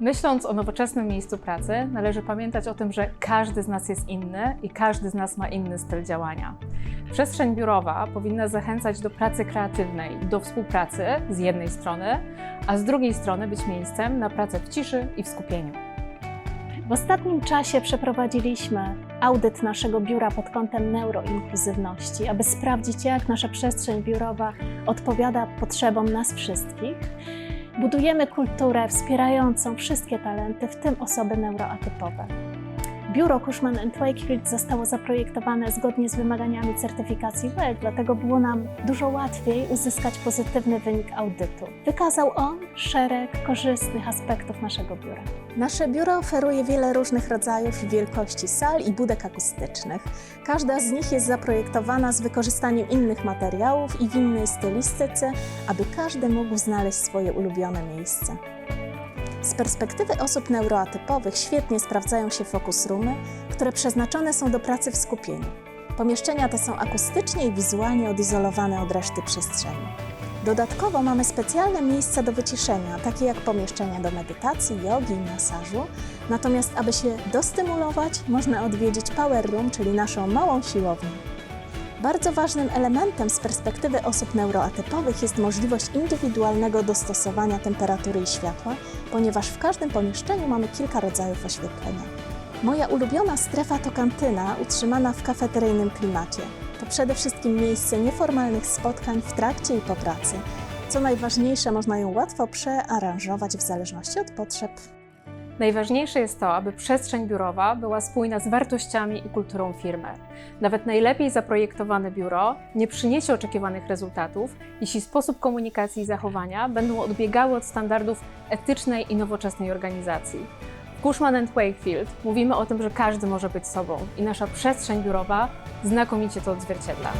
Myśląc o nowoczesnym miejscu pracy, należy pamiętać o tym, że każdy z nas jest inny i każdy z nas ma inny styl działania. Przestrzeń biurowa powinna zachęcać do pracy kreatywnej, do współpracy z jednej strony, a z drugiej strony być miejscem na pracę w ciszy i w skupieniu. W ostatnim czasie przeprowadziliśmy audyt naszego biura pod kątem neuroinkluzywności, aby sprawdzić, jak nasza przestrzeń biurowa odpowiada potrzebom nas wszystkich. Budujemy kulturę wspierającą wszystkie talenty, w tym osoby neuroatypowe. Biuro Cushman Wakefield zostało zaprojektowane zgodnie z wymaganiami certyfikacji WELL, dlatego było nam dużo łatwiej uzyskać pozytywny wynik audytu. Wykazał on szereg korzystnych aspektów naszego biura. Nasze biuro oferuje wiele różnych rodzajów i wielkości sal i budek akustycznych. Każda z nich jest zaprojektowana z wykorzystaniem innych materiałów i w innej stylistyce, aby każdy mógł znaleźć swoje ulubione miejsce. Z perspektywy osób neuroatypowych świetnie sprawdzają się focus roomy, które przeznaczone są do pracy w skupieniu. Pomieszczenia te są akustycznie i wizualnie odizolowane od reszty przestrzeni. Dodatkowo mamy specjalne miejsca do wyciszenia, takie jak pomieszczenia do medytacji, jogi i masażu. Natomiast, aby się dostymulować, można odwiedzić Power Room, czyli naszą małą siłownię. Bardzo ważnym elementem z perspektywy osób neuroatypowych jest możliwość indywidualnego dostosowania temperatury i światła, ponieważ w każdym pomieszczeniu mamy kilka rodzajów oświetlenia. Moja ulubiona strefa to kantyna utrzymana w kafeteryjnym klimacie. To przede wszystkim miejsce nieformalnych spotkań w trakcie i po pracy. Co najważniejsze, można ją łatwo przearanżować w zależności od potrzeb. Najważniejsze jest to, aby przestrzeń biurowa była spójna z wartościami i kulturą firmy. Nawet najlepiej zaprojektowane biuro nie przyniesie oczekiwanych rezultatów, jeśli sposób komunikacji i zachowania będą odbiegały od standardów etycznej i nowoczesnej organizacji. W Cushman Wakefield mówimy o tym, że każdy może być sobą i nasza przestrzeń biurowa znakomicie to odzwierciedla.